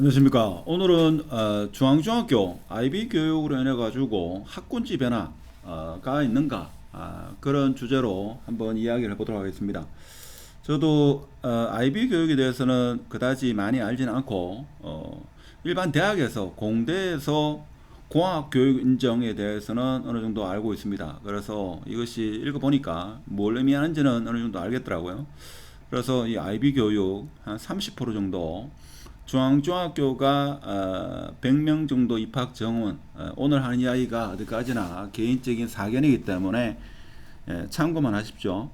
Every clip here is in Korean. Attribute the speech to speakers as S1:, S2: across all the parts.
S1: 안녕하십니까. 오늘은 어, 중앙중학교 IB 교육으로 인해 가지고 학군지 변화가 있는가 아, 그런 주제로 한번 이야기를 해보도록 하겠습니다. 저도 어, IB 교육에 대해서는 그다지 많이 알지는 않고 어, 일반 대학에서 공대에서 공학 교육 인정에 대해서는 어느 정도 알고 있습니다. 그래서 이것이 읽어보니까 뭘 의미하는지는 어느 정도 알겠더라고요. 그래서 이 IB 교육 한 30% 정도 중앙중학교가 어, 100명 정도 입학 정원 어, 오늘 하는 이야기가 어디까지나 개인적인 사견이기 때문에 예, 참고만 하십시오.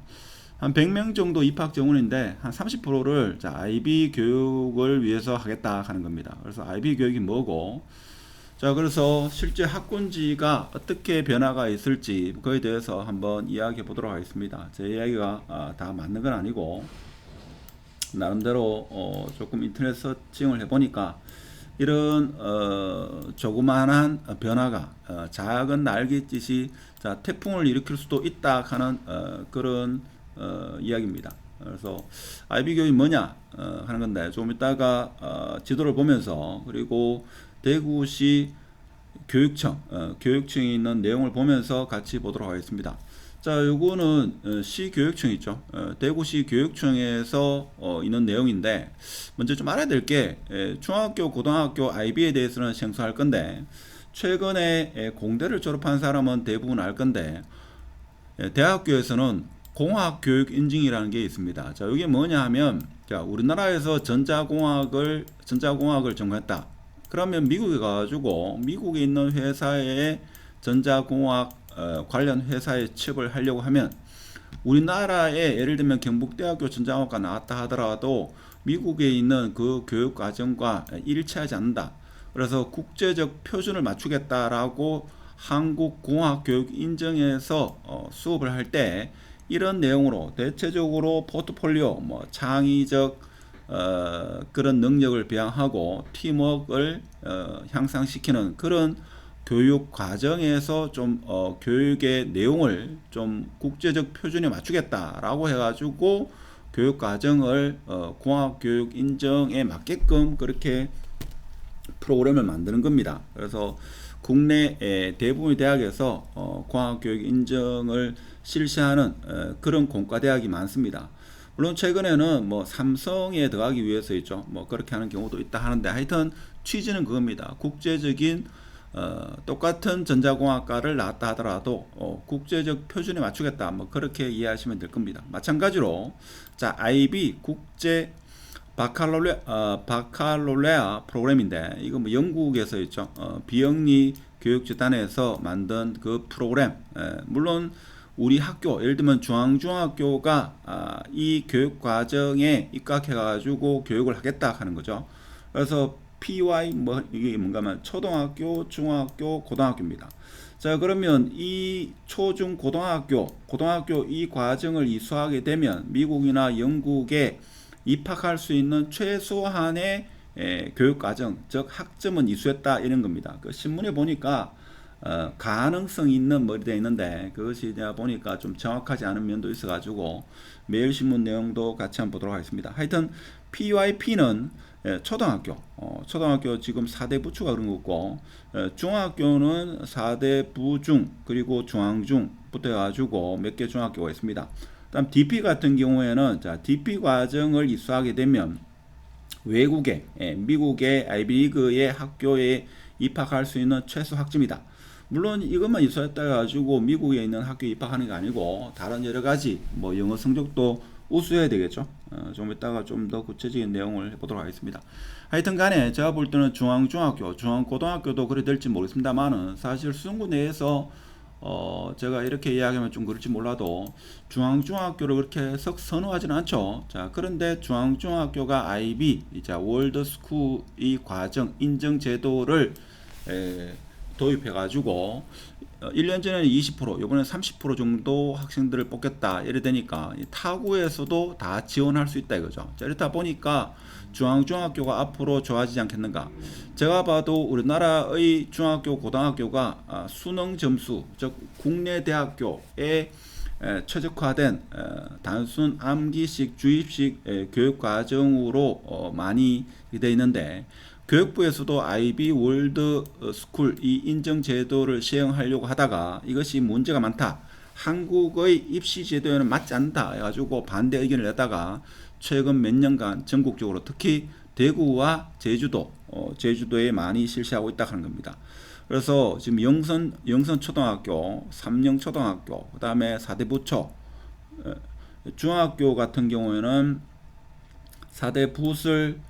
S1: 한 100명 정도 입학 정원인데 한 30%를 자, IB 교육을 위해서 하겠다 하는 겁니다. 그래서 IB 교육이 뭐고 자 그래서 실제 학군지가 어떻게 변화가 있을지 그에 대해서 한번 이야기해 보도록 하겠습니다. 제 이야기가 아, 다 맞는 건 아니고 나름대로 어, 조금 인터넷 서칭을 해보니까 이런 어, 조그마한 변화가 어, 작은 날갯짓이 자, 태풍을 일으킬 수도 있다 하는 어, 그런 어, 이야기입니다. 그래서 IB 교육이 뭐냐 어, 하는 건데 조금 이따가 어, 지도를 보면서 그리고 대구시 교육청 어, 교육청에 있는 내용을 보면서 같이 보도록 하겠습니다. 자, 요거는 어, 시교육청 있죠. 어, 대구시 교육청에서 어, 있는 내용인데 먼저 좀 알아야 될 게 중학교, 고등학교 IB에 대해서는 생소할 건데 최근에 에, 공대를 졸업한 사람은 대부분 알 건데 에, 대학교에서는 공학 교육 인증이라는 게 있습니다. 자, 이게 뭐냐 하면 자, 우리나라에서 전자공학을 전자공학을 전공했다. 그러면 미국에 가가지고 미국에 있는 회사의 전자공학 어, 관련 회사에 취업을 하려고 하면 우리나라에 예를 들면 경북대학교 전자학과 나왔다 하더라도 미국에 있는 그 교육 과정과 일치하지 않는다. 그래서 국제적 표준을 맞추겠다라고 한국 공학 교육 인정에서 어, 수업을 할 때 이런 내용으로 대체적으로 포트폴리오, 뭐 창의적 어, 그런 능력을 배양하고 팀워크를 어, 향상시키는 그런 교육 과정에서 좀 어, 교육의 내용을 좀 국제적 표준에 맞추겠다라고 해가지고 교육 과정을 어, 공학 교육 인정에 맞게끔 그렇게 프로그램을 만드는 겁니다. 그래서 국내 대부분의 대학에서 어, 공학 교육 인정을 실시하는 어, 그런 공과 대학이 많습니다. 물론 최근에는 뭐 삼성에 들어가기 위해서 있죠. 뭐 그렇게 하는 경우도 있다 하는데 하여튼 취지는 그겁니다. 국제적인 어, 똑같은 전자공학과를 나왔다 하더라도 어, 국제적 표준에 맞추겠다 뭐 그렇게 이해하시면 될 겁니다. 마찬가지로 자 IB 국제 바칼로레 어, 바칼로레아 프로그램인데 이거 뭐 영국에서 있죠. 어, 비영리 교육재단에서 만든 그 프로그램 에, 물론 우리 학교 예를 들면 중앙중학교가 아, 이 교육 과정에 입학해 가지고 교육을 하겠다 하는 거죠. 그래서 PY 뭐 이게 뭔가 하면 초등학교, 중학교, 고등학교입니다. 자 그러면 이 초중 고등학교 고등학교 이 과정을 이수하게 되면 미국이나 영국에 입학할 수 있는 최소한의 에, 교육 과정 즉 학점은 이수했다 이런 겁니다. 그 신문에 보니까 어, 가능성 있는 머리 되 있는데 그것이 내가 보니까 좀 정확하지 않은 면도 있어가지고 매일신문 내용도 같이 한번 보도록 하겠습니다. 하여튼 PYP는 예, 초등학교, 어, 초등학교 지금 4대 부추가 그런 거고, 예, 중학교는 4대 부중, 그리고 중앙중부터 해가지고 몇 개 중학교가 있습니다. 다음 DP 같은 경우에는, 자, DP 과정을 이수하게 되면, 외국의, 예, 미국의 아이비리그의 학교에 입학할 수 있는 최소 학점이다. 물론 이것만 이수했다 가지고 미국에 있는 학교에 입학하는 게 아니고 다른 여러 가지 뭐 영어 성적도 우수해야 되겠죠. 어, 좀 이따가 좀 더 구체적인 내용을 해보도록 하겠습니다. 하여튼 간에 제가 볼 때는 중앙중학교, 중앙고등학교도 그래 될지 모르겠습니다만은 사실 수능고 내에서 어, 제가 이렇게 이야기하면 좀 그럴지 몰라도 중앙중학교를 그렇게 썩 선호하지는 않죠. 자, 그런데 중앙중학교가 IB, 자, 월드스쿨 이 과정 인정 제도를 에, 도입해가지고 1년 전에는 20%, 이번에 30% 정도 학생들을 뽑겠다 이래 되니까 타구에서도 다 지원할 수 있다 이거죠. 자, 이렇다 보니까 중앙중학교가 앞으로 좋아지지 않겠는가. 제가 봐도 우리나라의 중학교, 고등학교가 아, 수능 점수, 즉 국내 대학교의 에, 최적화된 어, 단순 암기식 주입식 에, 교육 과정으로 어, 많이 되어 있는데 교육부에서도 IB 월드 어, 스쿨 이 인정 제도를 시행하려고 하다가 이것이 문제가 많다. 한국의 입시 제도에는 맞지 않다 해가지고 반대 의견을 내다가 최근 몇 년간 전국적으로 특히 대구와 제주도, 어, 제주도에 많이 실시하고 있다 하는 겁니다. 그래서 지금 영선 영선 초등학교, 삼령 초등학교, 그 다음에 사대 부초, 어, 중학교 같은 경우에는 사대 부슬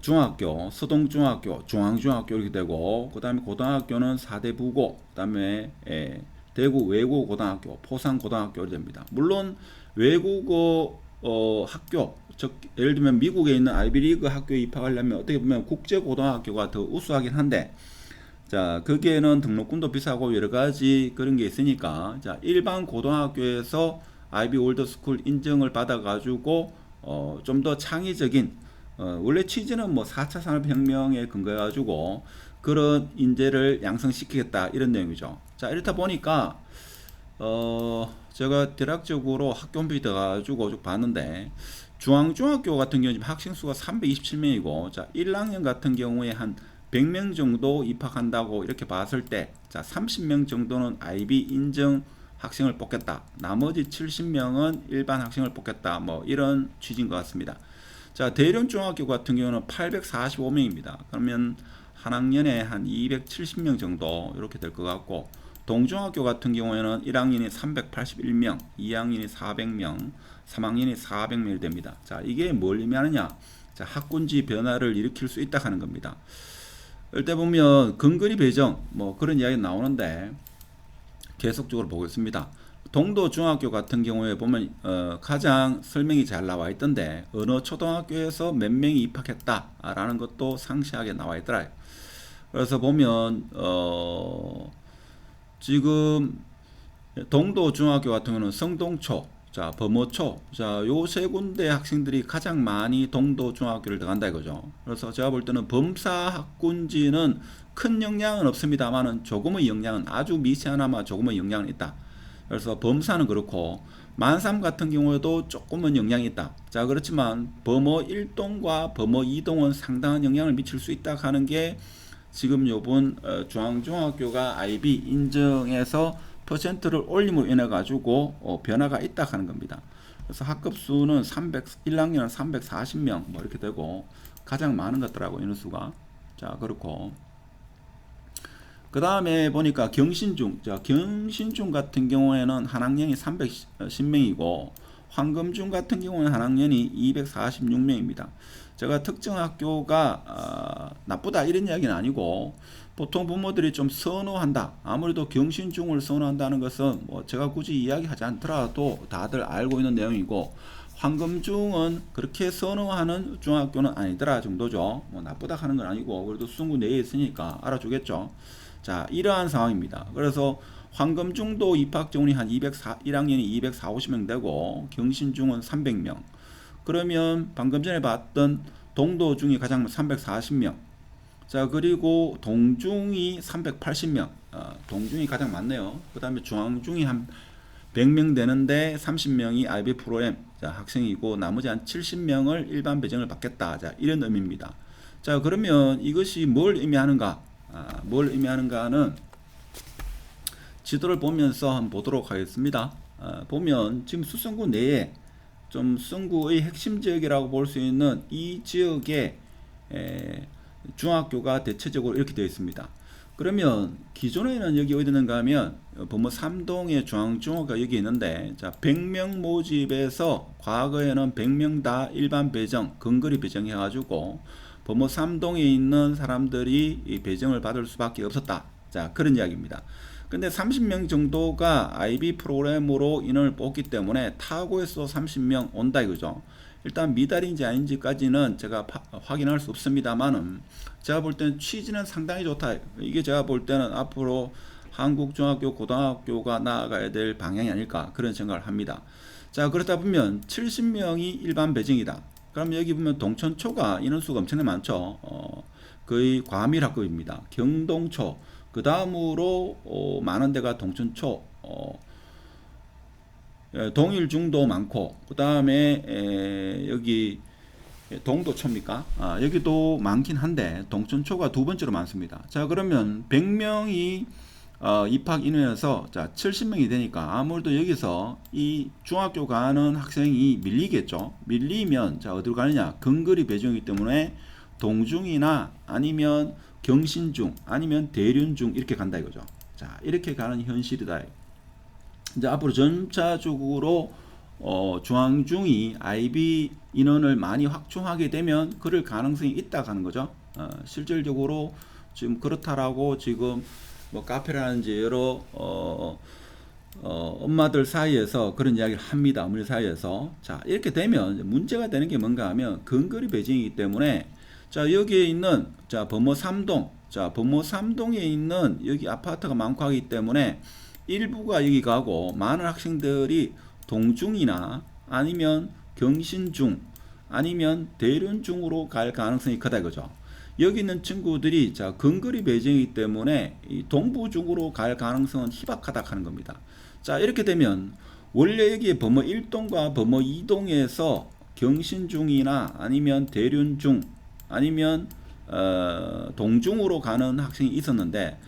S1: 중학교, 서동중학교, 중앙중학교 이렇게 되고 그 다음에 고등학교는 사대 부고, 그 다음에 예, 대구 외국 고등학교, 포상 고등학교 이렇게 됩니다. 물론 외국어 어, 학교, 즉 예를 들면 미국에 있는 아이비리그 학교에 입학하려면 어떻게 보면 국제 고등학교가 더 우수하긴 한데 자, 거기에는 등록금도 비싸고 여러 가지 그런 게 있으니까 자, 일반 고등학교에서 아이비 월드 스쿨 인정을 받아 가지고 어, 좀 더 창의적인 어, 원래 취지는 뭐 4차 산업혁명에 근거해 가지고 그런 인재를 양성시키겠다 이런 내용이죠. 자, 이렇다 보니까 어, 제가 대략적으로 학교비 들어가지고 쭉 봤는데 중앙중학교 같은 경우는 학생 수가 327명이고 자 1학년 같은 경우에 한 100명 정도 입학한다고 이렇게 봤을 때 자 30명 정도는 IB 인정 학생을 뽑겠다. 나머지 70명은 일반 학생을 뽑겠다. 뭐 이런 취지인 것 같습니다. 자 대련 중학교 같은 경우는 845명입니다. 그러면 한 학년에 한 270명 정도 이렇게 될 것 같고 동중학교 같은 경우에는 1학년이 381명, 2학년이 400명, 3학년이 400명이 됩니다. 자, 이게 뭘 의미하느냐? 자, 학군지 변화를 일으킬 수 있다 하는 겁니다. 이때 보면 근거리 배정 뭐 그런 이야기 나오는데 계속적으로 보겠습니다. 동도 중학교 같은 경우에 보면 어, 가장 설명이 잘 나와 있던데 어느 초등학교에서 몇 명이 입학했다라는 것도 상세하게 나와 있더라요. 그래서 보면 어 지금 동도 중학교 같은 경우는 성동초, 자 범어초, 자요 세 군데 학생들이 가장 많이 동도 중학교를 들어간다 이거죠. 그래서 제가 볼 때는 범사 학군지는 큰 영향은 없습니다만은 조금의 영향은 아주 미세하나마 조금의 영향은 있다. 그래서 범사는 그렇고 만삼 같은 경우에도 조금은 영향이 있다. 자 그렇지만 범어 1동과 범어 2동은 상당한 영향을 미칠 수 있다 하는 게 지금 요번 어, 중앙중학교가 IB 인정해서 퍼센트를 올림으로 인해 가지고 어, 변화가 있다 하는 겁니다. 그래서 학급 수는 300 1학년은 340명 뭐 이렇게 되고 가장 많은 것더라고 인원수가 자 그렇고 그 다음에 보니까 경신중 자 경신중 같은 경우에는 한 학년이 310명이고 황금중 같은 경우는 한 학년이 246명입니다. 제가 특정 학교가 어, 나쁘다 이런 이야기는 아니고 보통 부모들이 좀 선호한다. 아무래도 경신중을 선호한다는 것은 뭐 제가 굳이 이야기하지 않더라도 다들 알고 있는 내용이고 황금중은 그렇게 선호하는 중학교는 아니더라 정도죠. 뭐 나쁘다 하는 건 아니고 그래도 수능구 내에 있으니까 알아주겠죠. 자 이러한 상황입니다. 그래서 황금중도 입학 정원이 한 204, 1학년이 240, 50명 되고 경신중은 300명. 그러면 방금 전에 봤던 동도 중이 가장 340명. 자, 그리고 동중이 380명. 어, 동중이 가장 많네요. 그 다음에 중앙중이 한 100명 되는데 30명이 IB 프로그램 자, 학생이고 나머지 한 70명을 일반 배정을 받겠다. 자, 이런 의미입니다. 자, 그러면 이것이 뭘 의미하는가? 아, 뭘 의미하는가는 지도를 보면서 한번 보도록 하겠습니다. 아, 보면 지금 수성구 내에 좀 수성구의 핵심 지역이라고 볼 수 있는 이 지역에 에, 중학교가 대체적으로 이렇게 되어 있습니다. 그러면 기존에는 여기 어디 있는가 하면 범어 3동의 중앙중학교가 여기 있는데 자 100명 모집에서 과거에는 100명 다 일반 배정, 근거리 배정해 가지고 범어 3동에 있는 사람들이 이 배정을 받을 수밖에 없었다. 자 그런 이야기입니다. 근데 30명 정도가 IB 프로그램으로 인원을 뽑기 때문에 타고에서 30명 온다 이거죠. 일단 미달인지 아닌지까지는 제가 파, 확인할 수 없습니다만은 제가 볼 때는 취지는 상당히 좋다. 이게 제가 볼 때는 앞으로 한국 중학교 고등학교가 나아가야 될 방향이 아닐까 그런 생각을 합니다. 자 그렇다 보면 70명이 일반 배정이다. 그럼 여기 보면 동천초가 인원수가 엄청나게 많죠. 어, 거의 과밀학급입니다. 경동초, 그 다음으로 어, 많은 데가 동천초, 어, 에, 동일중도 많고 그 다음에 여기 동도초입니까? 아, 여기도 많긴 한데 동천초가 두 번째로 많습니다. 자 그러면 100명이 어, 입학 인원에서 자 70명이 되니까 아무래도 여기서 이 중학교 가는 학생이 밀리겠죠. 밀리면 자 어디로 가느냐? 근거리 배정이기 때문에 동중이나 아니면 경신중 아니면 대륜중 이렇게 간다 이거죠. 자 이렇게 가는 현실이다. 이제 앞으로 점차적으로 어, 중앙중이 IB 인원을 많이 확충하게 되면 그럴 가능성이 있다 하는 거죠. 어, 실질적으로 지금 그렇다라고 지금 뭐 카페라든지 여러 어, 어, 엄마들 사이에서 그런 이야기를 합니다. 어머니 사이에서. 자, 이렇게 되면 문제가 되는 게 뭔가 하면 근거리 배정이기 때문에 자, 여기에 있는 자, 범어 3동. 자, 범어 3동에 있는 여기 아파트가 많고 하기 때문에 일부가 여기 가고 많은 학생들이 동중이나 아니면 경신중 아니면 대륜중으로 갈 가능성이 크다 이거죠. 여기 있는 친구들이 자 근거리 배정이기 때문에 이 동부 중으로 갈 가능성은 희박하다 하는 겁니다. 자 이렇게 되면 원래 여기에 범어 1동과 범어 2동에서 경신중이나 아니면 대륜중 아니면 어, 동중으로 가는 학생이 있었는데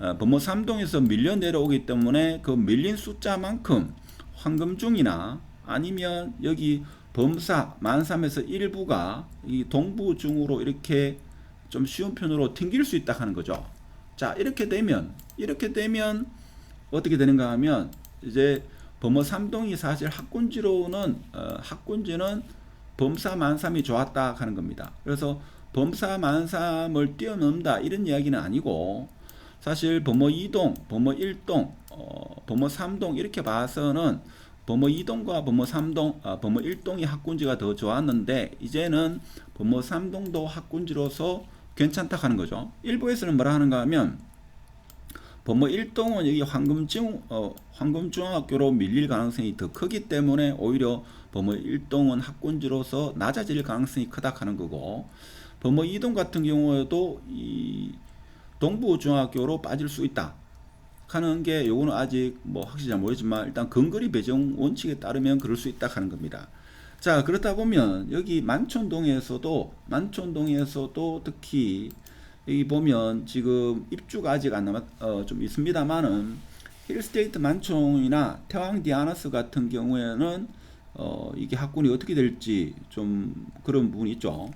S1: 어, 범어 3동에서 밀려 내려오기 때문에 그 밀린 숫자만큼 황금중이나 아니면 여기 범사 만삼에서 일부가 이 동부중으로 이렇게 좀 쉬운 편으로 튕길 수 있다 하는 거죠. 자 이렇게 되면 이렇게 되면 어떻게 되는가 하면 이제 범어 3동이 사실 학군지로는 어, 학군지는 범사 만삼이 좋았다 하는 겁니다. 그래서 범사 만삼을 뛰어넘다 이런 이야기는 아니고 사실 범어 2동, 범어 1동, 어, 범어 3동 이렇게 봐서는 범어 2동과 범어 3동, 아, 범어 1동이 학군지가 더 좋았는데 이제는 범어 3동도 학군지로서 괜찮다 하는 거죠. 일부에서는 뭐라 하는가 하면 범어 1동은 여기 황금중 어, 황금중학교로 밀릴 가능성이 더 크기 때문에 오히려 범어 1동은 학군지로서 낮아질 가능성이 크다 하는 거고 범어 2동 같은 경우에도 이 동부중학교로 빠질 수 있다. 하는 게 요거는 아직 뭐 확실히 잘 모르지만 일단 근거리 배정 원칙에 따르면 그럴 수 있다 하는 겁니다. 자 그렇다 보면 여기 만촌동에서도 만촌동에서도 특히 여기 보면 지금 입주가 아직 안 남았 어, 좀 있습니다만은 힐스테이트 만촌이나 태왕 디아나스 같은 경우에는 어, 이게 학군이 어떻게 될지 좀 그런 부분이 있죠.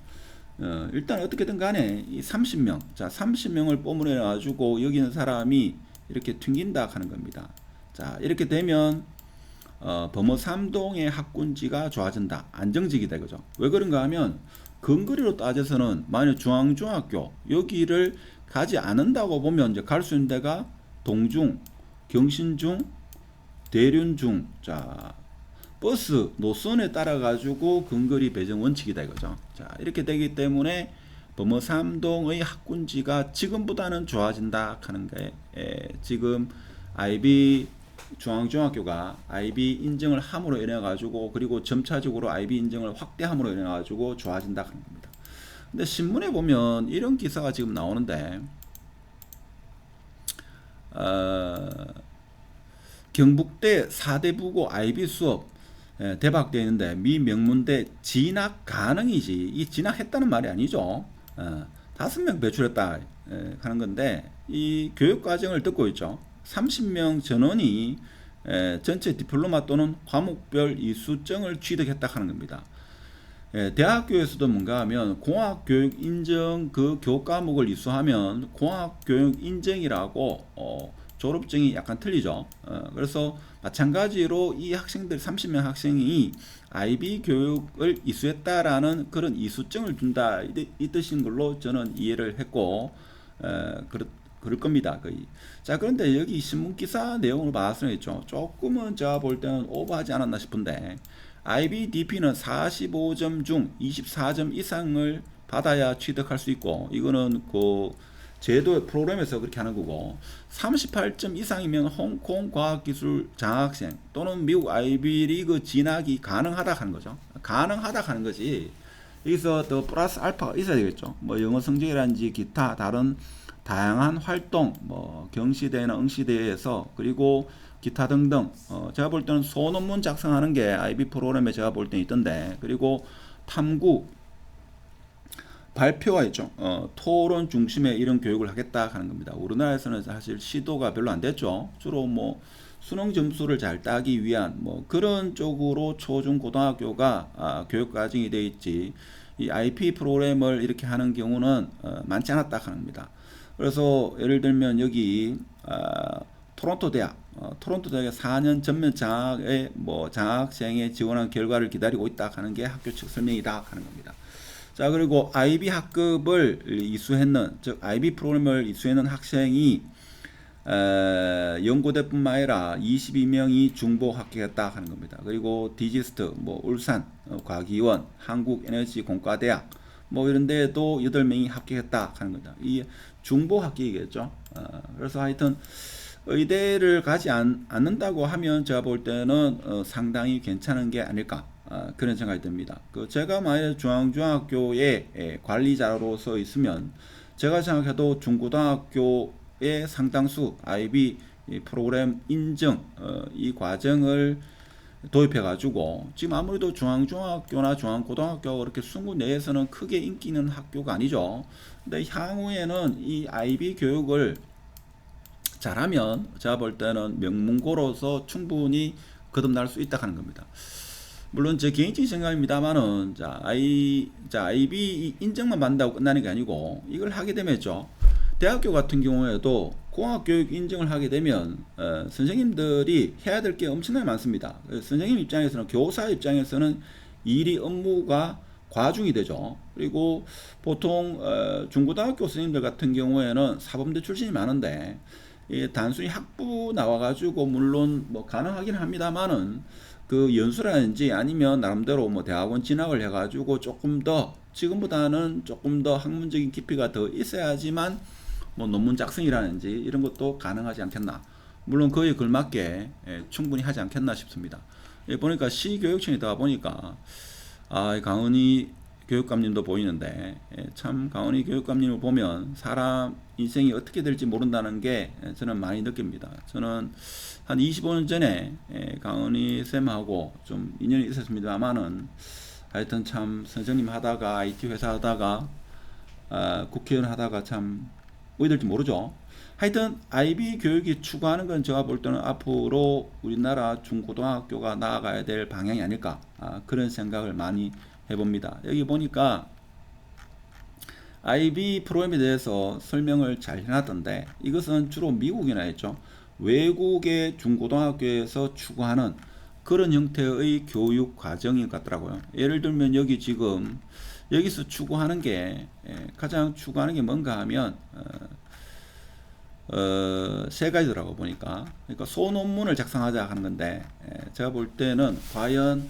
S1: 어, 일단 어떻게든 간에 이 30명, 자 30명을 뽀문해 가지고 여기 있는 사람이 이렇게 튕긴다 하는 겁니다. 자 이렇게 되면 어, 범어 3동의 학군지가 좋아진다. 안정적이다 그죠? 왜 그런가 하면 근거리로 따져서는 만약 중앙중학교 여기를 가지 않는다고 보면 이제 갈 수 있는 데가 동중, 경신중, 대륜중, 자 버스 노선에 따라 가지고 근거리 배정 원칙이다 이거죠. 자 이렇게 되기 때문에 범어 3동의 학군지가 지금보다는 좋아진다 하는 게 에, 지금 IB 중앙중학교가 IB 인증을 함으로 인해 가지고 그리고 점차적으로 IB 인증을 확대함으로 인해 가지고 좋아진다 하는 겁니다. 근데 신문에 보면 이런 기사가 지금 나오는데 어, 경북대 4대 부고 IB 수업 예, 대박되어 있는데 미 명문대 진학 가능이지 이 진학했다는 말이 아니죠. 어, 다섯 명 배출했다 에, 하는 건데 이 교육 과정을 듣고 있죠. 30명 전원이 에, 전체 디플로마 또는 과목별 이수증을 취득했다 하는 겁니다. 에, 대학교에서도 뭔가 하면 공학 교육 인증 그 교육 과목을 이수하면 공학 교육 인증이라고 어, 졸업증이 약간 틀리죠. 어, 그래서 마찬가지로 이 학생들 30명 학생이 IB 교육을 이수했다라는 그런 이수증을 준다 이, 이 뜻인 걸로 저는 이해를 했고 어, 그렇, 그럴 겁니다 거의. 자 그런데 여기 신문 기사 내용을 때 조금은 제가 볼 때는 오버하지 않았나 싶은데 IBDP는 45점 중 24점 이상을 받아야 취득할 수 있고 이거는 그 제도 프로그램에서 그렇게 하는 거고 38점 이상이면 홍콩 과학기술 장학생 또는 미국 아이비리그 진학이 가능하다 하는 거죠. 가능하다 하는 거지. 여기서 더 플러스 알파가 있어야 되겠죠. 뭐 영어 성적이라든지 기타 다른 다양한 활동, 뭐 경시대나 응시대에서 그리고 기타 등등 어, 제가 볼 때는 소논문 작성하는 게 IB 프로그램에 제가 볼 때 있던데 그리고 탐구 발표가 있죠. 어, 토론 중심의 이런 교육을 하겠다 하는 겁니다. 우리나라에서는 사실 시도가 별로 안 됐죠. 주로 뭐 수능 점수를 잘 따기 위한 뭐 그런 쪽으로 초중 고등학교가 아, 교육 과정이 돼 있지. 이 IP 프로그램을 이렇게 하는 경우는 어, 많지 않았다 하는 겁니다. 그래서 예를 들면 여기 아, 토론토 대학, 어, 토론토 대학의 4년 전면 장학의 뭐 장학생에 지원한 결과를 기다리고 있다 하는 게 학교 측 설명이다 하는 겁니다. 자 그리고 IB 학급을 이수했는 즉 IB 프로그램을 이수했는 학생이 에, 연고대뿐만 아니라 22명이 중보 합격했다 하는 겁니다. 그리고 디지스트, 뭐 울산 어, 과기원, 한국에너지공과대학 뭐 이런 데에도 8명이 합격했다 하는 겁니다. 이 중보 합격이겠죠. 어, 그래서 하여튼 의대를 가지 않, 않는다고 하면 제가 볼 때는 어, 상당히 괜찮은 게 아닐까 어, 그런 생각이 듭니다. 그 제가 만약 중앙중학교의 에, 관리자로서 있으면 제가 생각해도 중고등학교의 상당수 IB 이 프로그램 인증 어, 이 과정을 도입해 가지고 지금 아무래도 중앙중학교나 중앙고등학교 그렇게 순구 내에서는 크게 인기 있는 학교가 아니죠. 근데 향후에는 이 IB 교육을 잘하면 제가 볼 때는 명문고로서 충분히 거듭날 수 있다 하는 겁니다. 물론 제 개인적인 생각입니다만은 자, I 자, IB 인정만 받는다고 끝나는 게 아니고 이걸 하게 되면죠. 대학교 같은 경우에도 공학 교육 인증을 하게 되면 어, 선생님들이 해야 될 게 엄청나게 많습니다. 선생님 입장에서는 교사 입장에서는 일이 업무가 과중이 되죠. 그리고 보통 어, 중고등학교 선생님들 같은 경우에는 사범대 출신이 많은데 이 단순히 학부 나와가지고 물론 뭐 가능하긴 합니다만은 그 연수라든지 아니면 나름대로 뭐 대학원 진학을 해가지고 조금 더 지금보다는 조금 더 학문적인 깊이가 더 있어야지만 뭐 논문 작성이라든지 이런 것도 가능하지 않겠나. 물론 그에 걸맞게 예, 충분히 하지 않겠나 싶습니다. 예, 보니까 시교육청이다 보니까 아, 이 강은희 교육감님도 보이는데 예, 참 강은희 교육감님을 보면 사람 인생이 어떻게 될지 모른다는 게 예, 저는 많이 느낍니다. 저는 한 25년 전에 예, 강은희 쌤하고 좀 인연이 있었습니다만은 하여튼 참 선생님 하다가 IT 회사 하다가 아, 국회의원 하다가 참 어디 될지 모르죠. 하여튼 IB 교육이 추구하는 건 제가 볼 때는 앞으로 우리나라 중고등학교가 나아가야 될 방향이 아닐까 아, 그런 생각을 많이 해봅니다. 여기 보니까 IB 프로그램에 대해서 설명을 잘 해놨던데 이것은 주로 미국이나 했죠. 외국의 중고등학교에서 추구하는 그런 형태의 교육 과정인 것 같더라고요. 예를 들면 여기 지금 여기서 추구하는 게 예, 가장 추구하는 게 뭔가 하면 어, 어, 세 가지더라고 보니까 그러니까 소논문을 작성하자 하는 건데 예, 제가 볼 때는 과연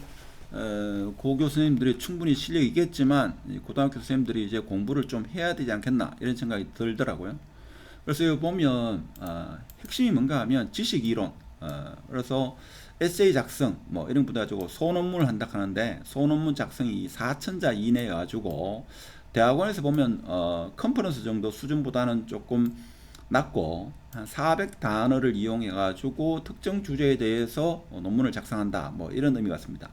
S1: 어, 고교 선생님들이 충분히 실력이 있겠지만 이 고등학교 선생님들이 이제 공부를 좀 해야 되지 않겠나 이런 생각이 들더라고요. 그래서 여기 보면 어, 핵심이 뭔가 하면 지식 이론 어, 그래서 에세이 작성 뭐 이런 분들 가지고 소논문을 한다 하는데 소논문 작성이 4천자 이내에 가지고 대학원에서 보면 어, 컨퍼런스 정도 수준보다는 조금 낮고 한 400단어를 이용해 가지고 특정 주제에 대해서 어, 논문을 작성한다 뭐 이런 의미 같습니다.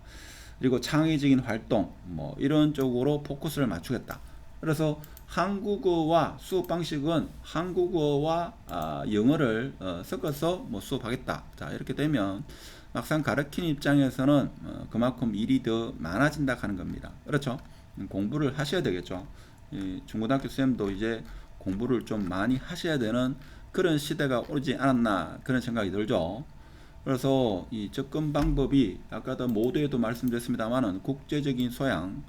S1: 그리고 창의적인 활동 뭐 이런 쪽으로 포커스를 맞추겠다. 그래서 한국어와 수업 방식은 한국어와 아, 영어를 어, 섞어서 뭐 수업하겠다. 자 이렇게 되면 막상 가르치는 입장에서는 어, 그만큼 일이 더 많아진다 하는 겁니다. 그렇죠? 음, 공부를 하셔야 되겠죠. 이 중고등학교 쌤도 이제 공부를 좀 많이 하셔야 되는 그런 시대가 오지 않았나 그런 생각이 들죠. 그래서 이 접근 방법이 아까도 모두에도 말씀드렸습니다만은 국제적인 소양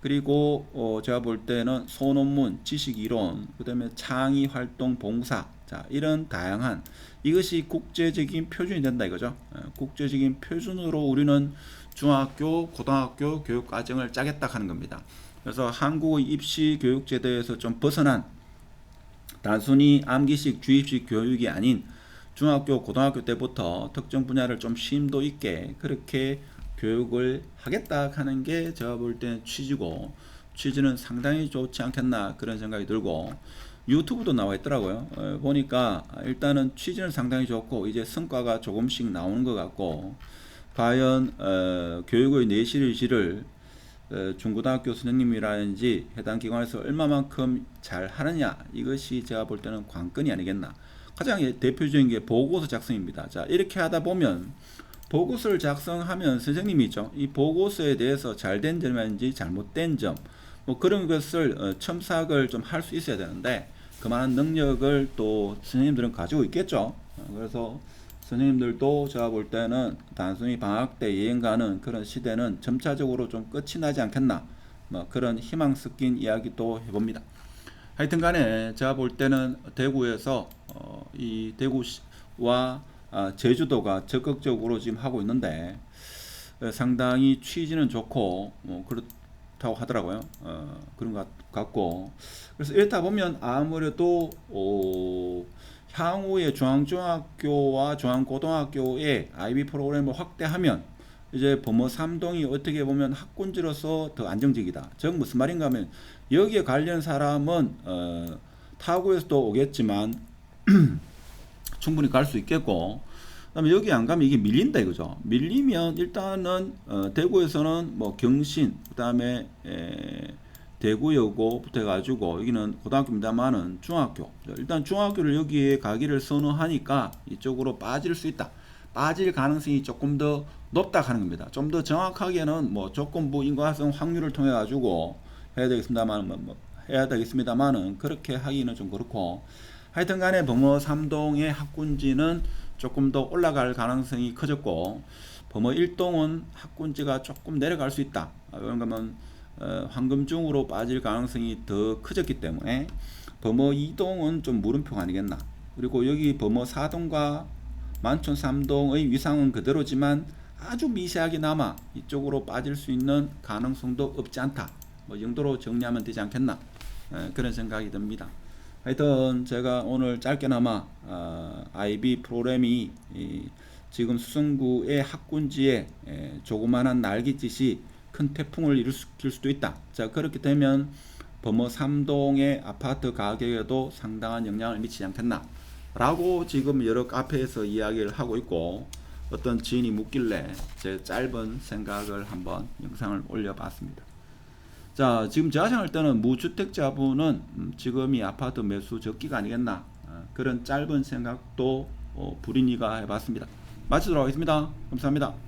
S1: 그리고 어 제가 볼 때는 소논문, 지식 이론, 그다음에 창의 활동 봉사 자 이런 다양한 이것이 국제적인 표준이 된다 이거죠. 예, 국제적인 표준으로 우리는 중학교, 고등학교 교육 과정을 짜겠다 하는 겁니다. 그래서 한국의 입시 교육 제도에서 좀 벗어난 단순히 암기식 주입식 교육이 아닌 중학교, 고등학교 때부터 특정 분야를 좀 심도 있게 그렇게 교육을 하겠다 하는 게 제가 볼때 취지고 취지는 상당히 좋지 않겠나 그런 생각이 들고 유튜브도 나와 있더라고요. 어, 보니까 일단은 취지는 상당히 좋고 이제 성과가 조금씩 나오는 것 같고 과연 어, 교육의 내실을 어, 중고등학교 선생님이라든지 해당 기관에서 얼마만큼 잘 하느냐 이것이 제가 볼 때는 관건이 아니겠나. 가장 대표적인 게 보고서 작성입니다. 자 이렇게 하다 보면 보고서를 작성하면 선생님이죠. 이 보고서에 대해서 잘된 점이든지 잘못된 점, 뭐 그런 것을 어, 첨삭을 좀 할 수 있어야 되는데 그만한 능력을 또 선생님들은 가지고 있겠죠. 어, 그래서 선생님들도 제가 볼 때는 단순히 방학 때 여행 가는 그런 시대는 점차적으로 좀 끝이 나지 않겠나. 뭐 그런 희망 섞인 이야기도 해봅니다. 하여튼 간에 제가 볼 때는 대구에서 어, 이 대구와 아, 제주도가 적극적으로 지금 하고 있는데 어, 상당히 취지는 좋고 뭐 그렇다고 하더라고요. 어, 그런 것 같고 그래서 이렇다 보면 아무래도 어, 향후에 중앙중학교와 중앙고등학교의 IB 프로그램을 확대하면 이제 범어 삼동이 어떻게 보면 학군지로서 더 안정적이다. 즉 무슨 말인가 하면 여기에 관련 사람은 어, 타구에서도 오겠지만 충분히 갈 수 있겠고 그다음에 여기 안 가면 이게 밀린다 이거죠. 밀리면 일단은 어, 대구에서는 뭐 경신 그다음에 에, 대구여고부터 해가지고 여기는 고등학교입니다만은 중학교 일단 중학교를 여기에 가기를 선호하니까 이쪽으로 빠질 수 있다. 빠질 가능성이 조금 더 높다 하는 겁니다. 좀 더 정확하게는 뭐 조건부 인과성 확률을 통해 가지고 해야 되겠습니다만 뭐, 뭐 해야 되겠습니다만은 그렇게 하기는 좀 그렇고 하여튼 간에 범어 3동의 학군지는 조금 더 올라갈 가능성이 커졌고 범어 1동은 학군지가 조금 내려갈 수 있다. 그런 거면 어, 황금중으로 빠질 가능성이 더 커졌기 때문에 범어 2동은 좀 물음표가 아니겠나. 그리고 여기 범어 4동과 만촌 3동의 위상은 그대로지만 아주 미세하게 남아 이쪽으로 빠질 수 있는 가능성도 없지 않다. 뭐 정도로 정리하면 되지 않겠나. 에, 그런 생각이 듭니다. 하여튼 제가 오늘 짧게나마 어, IB 프로그램이 이, 지금 수성구의 학군지에 에, 조그마한 날갯짓이 큰 태풍을 일으킬 수도 있다. 자 그렇게 되면 범어 3동의 아파트 가격에도 상당한 영향을 미치지 않겠나. 라고 지금 여러 카페에서 이야기를 하고 있고 어떤 지인이 묻길래 제 짧은 생각을 한번 영상을 올려봤습니다. 자, 지금 제가 생각할 때는 무주택자분은 음, 지금이 아파트 매수 적기가 아니겠나 어, 그런 짧은 생각도 어, 불인이가 해봤습니다. 마치도록 하겠습니다. 감사합니다.